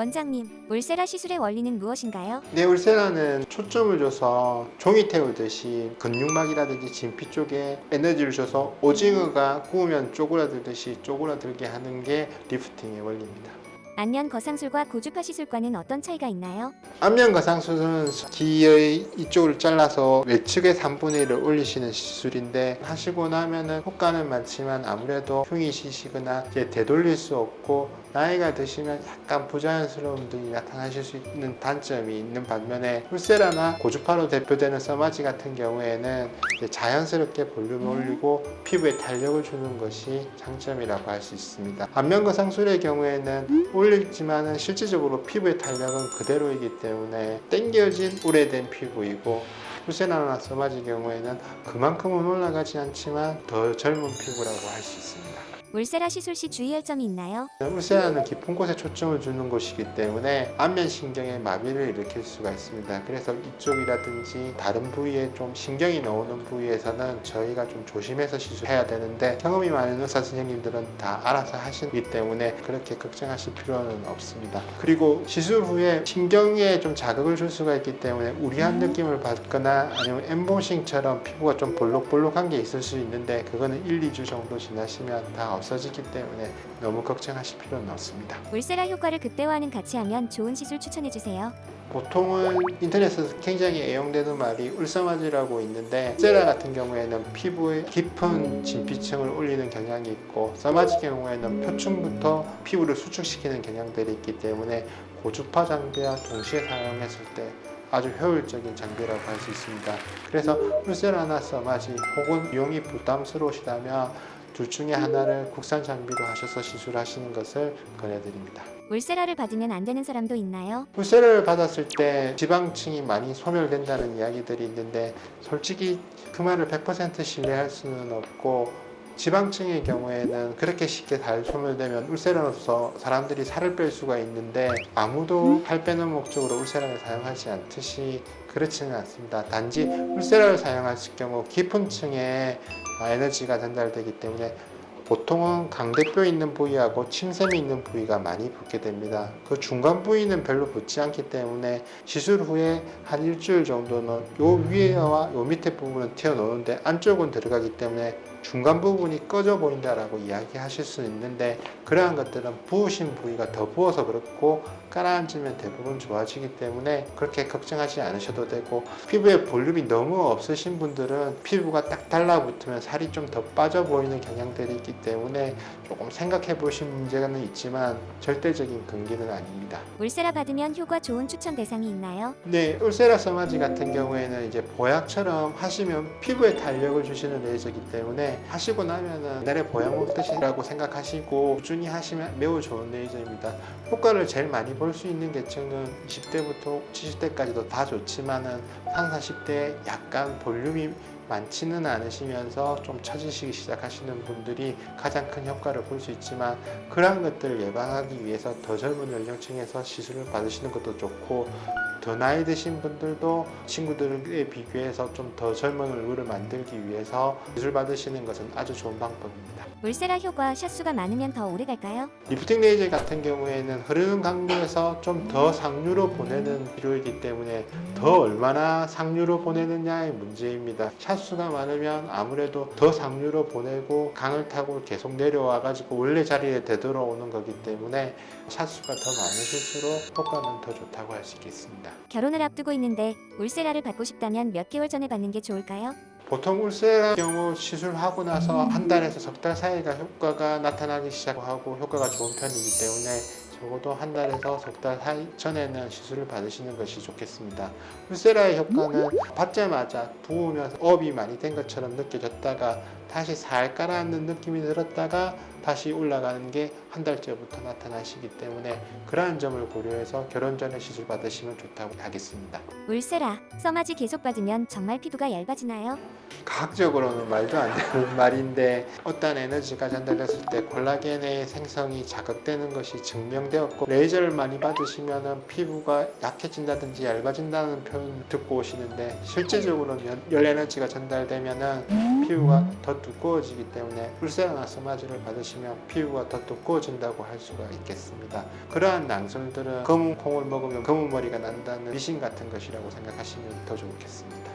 원장님, 울세라 시술의 원리는 무엇인가요? 네, 울세라는 초점을 줘서 종이 태우듯이 근육막이라든지 진피 쪽에 에너지를 줘서 오징어가 구우면 쪼그라들듯이 쪼그라들게 하는 게 리프팅의 원리입니다. 안면 거상술과 고주파 시술과는 어떤 차이가 있나요? 안면 거상술은 귀의 이쪽을 잘라서 외측의 3분의 1을 올리시는 시술인데 하시고 나면은 효과는 많지만 아무래도 흉이 시시거나 이제 되돌릴 수 없고 나이가 드시면 약간 부자연스러운 분이 나타나실 수 있는 단점이 있는 반면에 훌세라나 고주파로 대표되는 써마지 같은 경우에는 자연스럽게 볼륨을 올리고 피부에 탄력을 주는 것이 장점이라고 할 수 있습니다. 안면 거상술의 경우에는 올 리지만은 실질적으로 피부의 탄력은 그대로이기 때문에 땡겨진 오래된 피부이고 훌세라나 써마지 경우에는 그만큼은 올라가지 않지만 더 젊은 피부라고 할 수 있습니다. 울세라 시술 시 주의할 점이 있나요? 울세라는 깊은 곳에 초점을 주는 곳이기 때문에 안면 신경에 마비를 일으킬 수가 있습니다. 그래서 이쪽이라든지 다른 부위에 좀 신경이 나오는 부위에서는 저희가 좀 조심해서 시술해야 되는데 경험이 많은 의사 선생님들은 다 알아서 하시기 때문에 그렇게 걱정하실 필요는 없습니다. 그리고 시술 후에 신경에 좀 자극을 줄 수가 있기 때문에 우리한 느낌을 받거나 아니면 엠보싱처럼 피부가 좀 볼록볼록한 게 있을 수 있는데 그거는 1, 2주 정도 지나시면 다 없어지기 때문에 너무 걱정하실 필요는 없습니다. 울세라 효과를 극대화하는 같이 하면 좋은 시술 추천해 주세요. 보통은 인터넷에서 굉장히 애용되는 말이 울서마지라고 있는데 세라 같은 경우에는 피부에 깊은 진피층을 올리는 경향이 있고 써마지 경우에는 표층부터 피부를 수축시키는 경향들이 있기 때문에 고주파 장비와 동시에 사용했을 때 아주 효율적인 장비라고 할 수 있습니다. 그래서 울세라나 써마지 혹은 비용이 부담스러우시다면 둘 중에 하나를 국산 장비로 하셔서 시술하시는 것을 권해드립니다. 울세라를 받으면 안 되는 사람도 있나요? 훌세를 받았을 때 지방층이 많이 소멸된다는 이야기들이 있는데 솔직히 그 말을 100% 신뢰할 수는 없고 지방층의 경우에는 그렇게 쉽게 잘 소멸되면 울세라로서 사람들이 살을 뺄 수가 있는데 아무도 살 빼는 목적으로 울세라를 사용하지 않듯이 그렇지는 않습니다. 단지 울세라를 사용하실 경우 깊은 층에 에너지가 전달되기 때문에 보통은 강대뼈 있는 부위하고 침샘이 있는 부위가 많이 붓게 됩니다. 그 중간 부위는 별로 붓지 않기 때문에 시술 후에 한 일주일 정도는 요 위에와 요 밑에 부분은 튀어나오는데 안쪽은 들어가기 때문에 중간 부분이 꺼져 보인다라고 이야기하실 수 있는데 그러한 것들은 부으신 부위가 더 부어서 그렇고 깔아앉으면 대부분 좋아지기 때문에 그렇게 걱정하지 않으셔도 되고 피부에 볼륨이 너무 없으신 분들은 피부가 딱 달라붙으면 살이 좀 더 빠져 보이는 경향들이 있기 때문에 조금 생각해 보신 문제는 있지만 절대적인 근기는 아닙니다. 울세라 받으면 효과 좋은 추천 대상이 있나요? 네, 울세라 서마지 같은 경우에는 이제 보약처럼 하시면 피부에 탄력을 주시는 레이저이기 때문에 하시고 나면은 옛날에 보약 먹듯이라고 생각하시고 꾸준히 하시면 매우 좋은 레이저입니다. 효과를 제일 많이 볼 수 있는 계층은 20대부터 70대까지도 다 좋지만은 30, 40대 약간 볼륨이 많지는 않으시면서 좀 처지시기 시작하시는 분들이 가장 큰 효과를 볼 수 있지만 그러한 것들을 예방하기 위해서 더 젊은 연령층에서 시술을 받으시는 것도 좋고 더 나이 드신 분들도 친구들에 비교해서 좀 더 젊은 얼굴을 만들기 위해서 시술 받으시는 것은 아주 좋은 방법입니다. 울세라 효과 샷수가 많으면 더 오래 갈까요? 리프팅 레이저 같은 경우에는 흐르는 강도에서 좀 더 상류로 보내는 필요이기 때문에 더 얼마나 상류로 보내느냐의 문제입니다. 샷수가 많으면 아무래도 더 상류로 보내고 강을 타고 계속 내려와 가지고 원래 자리에 되돌아오는 거기 때문에 샷수가 더 많으실수록 효과는 더 좋다고 할 수 있겠습니다. 결혼을 앞두고 있는데 울세라를 받고 싶다면 몇 개월 전에 받는 게 좋을까요? 보통 울세라 경우 시술하고 나서 한 달에서 석 달 사이가 효과가 나타나기 시작하고 효과가 좋은 편이기 때문에 적어도 한 달에서 석 달 사이 전에는 시술을 받으시는 것이 좋겠습니다. 울세라의 효과는 받자마자 부으면서 업이 많이 된 것처럼 느껴졌다가 다시 살 가라앉는 느낌이 들었다가 다시 올라가는 게 한 달째부터 나타나시기 때문에 그러한 점을 고려해서 결혼 전에 시술 받으시면 좋다고 하겠습니다. 울세라, 써마지 계속 받으면 정말 피부가 얇아지나요? 과학적으로는 말도 안 되는 말인데 어떤 에너지가 전달됐을 때 콜라겐의 생성이 자극되는 것이 증명되었고 레이저를 많이 받으시면 피부가 약해진다든지 얇아진다는 표현 듣고 오시는데 실제적으로는 열 에너지가 전달되면 피부가 더 두꺼워지기 때문에 울세라 나 스마즈를 받으시면 피부가 더 두꺼워진다고 할 수가 있겠습니다. 그러한 낭설들은 검은 콩을 먹으면 검은 머리가 난다는 미신 같은 것이라고 생각하시면 더 좋겠습니다.